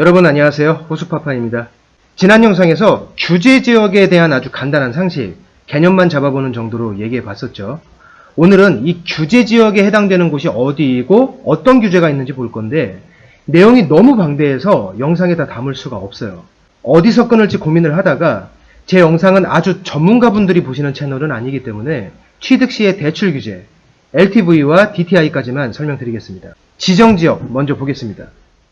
여러분 안녕하세요. 호수파파입니다. 지난 영상에서 규제 지역에 대한 아주 간단한 상식, 개념만 잡아보는 정도로 얘기해 봤었죠. 오늘은 이 규제 지역에 해당되는 곳이 어디이고 어떤 규제가 있는지 볼 건데 내용이 너무 방대해서 영상에 다 담을 수가 없어요. 어디서 끊을지 고민을 하다가 제 영상은 아주 전문가분들이 보시는 채널은 아니기 때문에 취득 시의 대출 규제, LTV와 DTI까지만 설명드리겠습니다. 지정 지역 먼저 보겠습니다.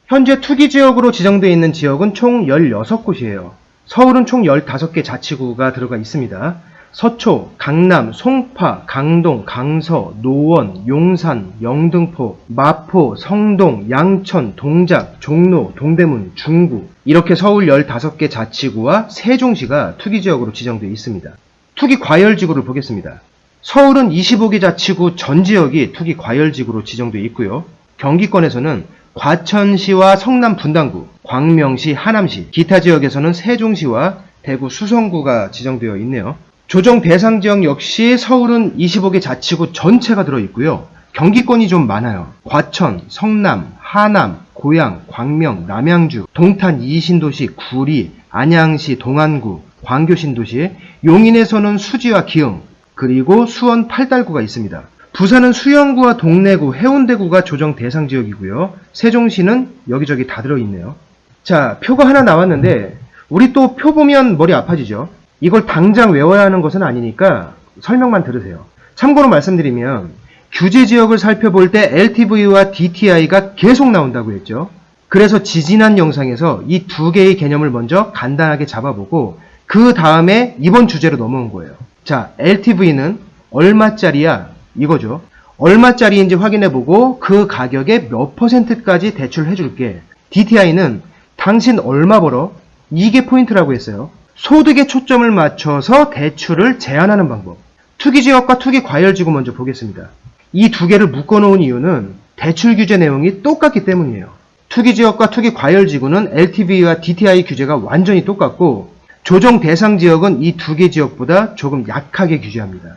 현재 투기 지역으로 지정되어 있는 지역은 총 16곳이에요. 서울은 총 15개 자치구가 들어가 있습니다. 서초, 강남, 송파, 강동, 강서, 노원, 용산, 영등포, 마포, 성동, 양천, 동작, 종로, 동대문, 중구 이렇게 서울 15개 자치구와 세종시가 투기지역으로 지정되어 있습니다. 투기 과열지구를 보겠습니다. 서울은 25개 자치구 전 지역이 투기 과열지구로 지정되어 있고요. 경기권에서는 과천시와 성남 분당구, 광명시, 하남시, 기타 지역에서는 세종시와 대구 수성구가 지정되어 있네요. 조정 대상 지역 역시 서울은 25개 자치구 전체가 들어 있고요. 경기권이 좀 많아요. 과천, 성남, 하남, 고양, 광명, 남양주, 동탄 이신도시, 구리, 안양시, 동안구, 광교 신도시, 용인에서는 수지와 기흥, 그리고 수원 팔달구가 있습니다. 부산은 수영구와 동래구, 해운대구가 조정 대상 지역이고요. 세종시는 여기저기 다 들어있네요. 자, 표가 하나 나왔는데 우리 또 표 보면 머리 아파지죠? 이걸 당장 외워야 하는 것은 아니니까 설명만 들으세요. 참고로 말씀드리면 규제 지역을 살펴볼 때 LTV와 DTI가 계속 나온다고 했죠. 그래서 지지난 영상에서 이 두 개의 개념을 먼저 간단하게 잡아보고 그 다음에 이번 주제로 넘어온 거예요. 자, LTV는 얼마짜리야? 이거죠. 얼마짜리인지 확인해보고 그 가격에 몇 퍼센트까지 대출해줄게. DTI는 당신 얼마 벌어? 이게 포인트라고 했어요. 소득에 초점을 맞춰서 대출을 제한하는 방법. 투기지역과 투기과열지구 먼저 보겠습니다. 이 두 개를 묶어놓은 이유는 대출 규제 내용이 똑같기 때문이에요. 투기지역과 투기과열지구는 LTV와 DTI 규제가 완전히 똑같고 조정 대상 지역은 이 두 개 지역보다 조금 약하게 규제합니다.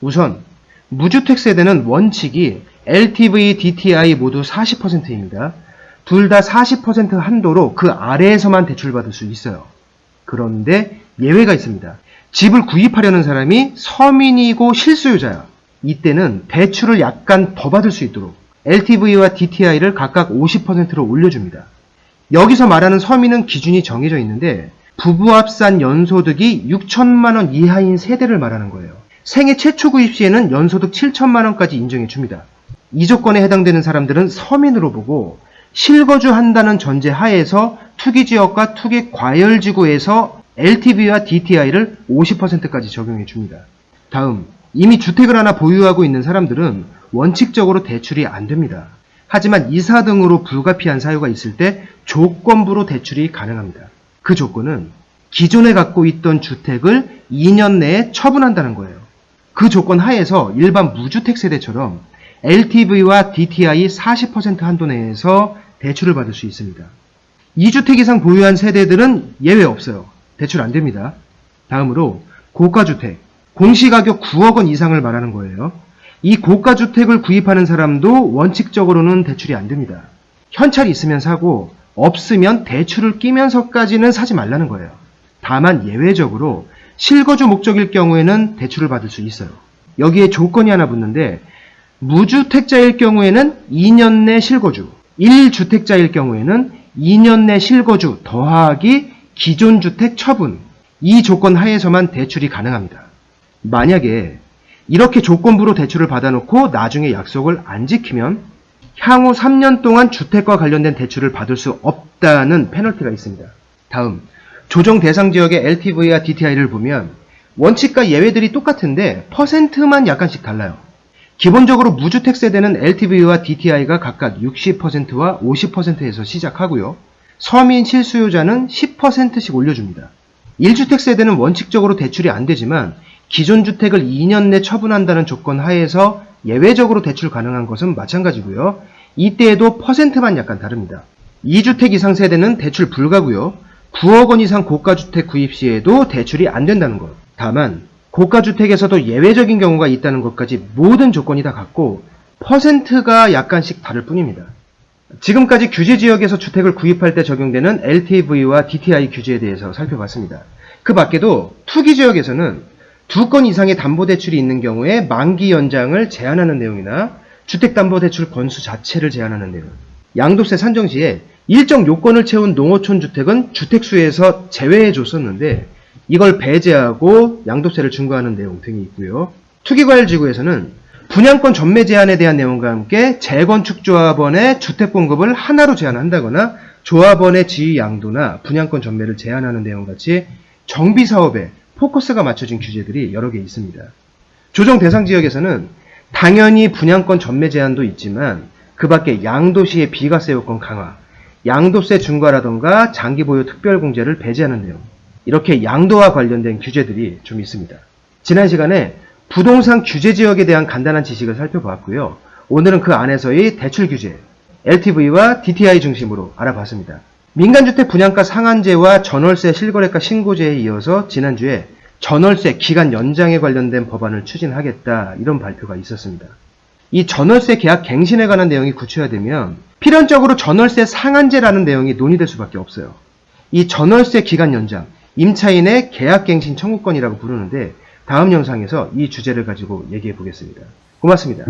우선 무주택 세대는 원칙이 LTV, DTI 모두 40%입니다. 둘 다 40% 한도로 그 아래에서만 대출받을 수 있어요. 그런데 예외가 있습니다. 집을 구입하려는 사람이 서민이고 실수요자야. 이때는 대출을 약간 더 받을 수 있도록 LTV와 DTI를 각각 50%로 올려줍니다. 여기서 말하는 서민은 기준이 정해져 있는데 부부 합산 연소득이 6천만 원 이하인 세대를 말하는 거예요. 생애 최초 구입 시에는 연소득 7천만 원까지 인정해 줍니다. 이 조건에 해당되는 사람들은 서민으로 보고 실거주 한다는 전제 하에서 투기 지역과 투기 과열 지구에서 LTV와 DTI를 50%까지 적용해 줍니다. 다음, 이미 주택을 하나 보유하고 있는 사람들은 원칙적으로 대출이 안 됩니다. 하지만 이사 등으로 불가피한 사유가 있을 때 조건부로 대출이 가능합니다. 그 조건은 기존에 갖고 있던 주택을 2년 내에 처분한다는 거예요. 그 조건 하에서 일반 무주택 세대처럼 LTV와 DTI 40% 한도 내에서 대출을 받을 수 있습니다. 2주택 이상 보유한 세대들은 예외 없어요. 대출 안 됩니다. 다음으로 고가주택, 공시가격 9억 원 이상을 말하는 거예요. 이 고가주택을 구입하는 사람도 원칙적으로는 대출이 안 됩니다. 현찰이 있으면 사고 없으면 대출을 끼면서까지는 사지 말라는 거예요. 다만 예외적으로 실거주 목적일 경우에는 대출을 받을 수 있어요. 여기에 조건이 하나 붙는데 무주택자일 경우에는 2년 내 실거주, 1주택자일 경우에는 2년 내 실거주 더하기 기존 주택 처분 이 조건 하에서만 대출이 가능합니다. 만약에 이렇게 조건부로 대출을 받아놓고 나중에 약속을 안 지키면 향후 3년 동안 주택과 관련된 대출을 받을 수 없다는 페널티가 있습니다. 다음, 조정 대상 지역의 LTV와 DTI를 보면 원칙과 예외들이 똑같은데 퍼센트만 약간씩 달라요. 기본적으로 무주택 세대는 LTV와 DTI가 각각 60%와 50%에서 시작하고요. 서민 실수요자는 10%씩 올려줍니다. 1주택 세대는 원칙적으로 대출이 안 되지만 기존 주택을 2년 내 처분한다는 조건 하에서 예외적으로 대출 가능한 것은 마찬가지고요. 이때에도 퍼센트만 약간 다릅니다. 2주택 이상 세대는 대출 불가고요. 9억 원 이상 고가주택 구입 시에도 대출이 안 된다는 것. 다만 고가주택에서도 예외적인 경우가 있다는 것까지 모든 조건이 다 같고 퍼센트가 약간씩 다를 뿐입니다. 지금까지 규제 지역에서 주택을 구입할 때 적용되는 LTV와 DTI 규제에 대해서 살펴봤습니다. 그 밖에도 투기 지역에서는 두 건 이상의 담보대출이 있는 경우에 만기 연장을 제한하는 내용이나 주택담보대출 건수 자체를 제한하는 내용, 양도세 산정 시에 일정 요건을 채운 농어촌 주택은 주택수에서 제외해 줬었는데 이걸 배제하고 양도세를 중과하는 내용 등이 있고요. 투기과열지구에서는 분양권 전매 제한에 대한 내용과 함께 재건축 조합원의 주택 공급을 하나로 제한한다거나 조합원의 지위 양도나 분양권 전매를 제한하는 내용 같이 정비 사업에 포커스가 맞춰진 규제들이 여러 개 있습니다. 조정 대상 지역에서는 당연히 분양권 전매 제한도 있지만 그 밖에 양도시의 비과세 요건 강화, 양도세 중과라던가 장기 보유 특별 공제를 배제하는 내용, 이렇게 양도와 관련된 규제들이 좀 있습니다. 지난 시간에 부동산 규제 지역에 대한 간단한 지식을 살펴보았고요. 오늘은 그 안에서의 대출 규제, LTV와 DTI 중심으로 알아봤습니다. 민간주택 분양가 상한제와 전월세 실거래가 신고제에 이어서 지난주에 전월세 기간 연장에 관련된 법안을 추진하겠다 이런 발표가 있었습니다. 이 전월세 계약 갱신에 관한 내용이 구체화되면 필연적으로 전월세 상한제라는 내용이 논의될 수밖에 없어요. 이 전월세 기간 연장, 임차인의 계약 갱신 청구권이라고 부르는데 다음 영상에서 이 주제를 가지고 얘기해 보겠습니다. 고맙습니다.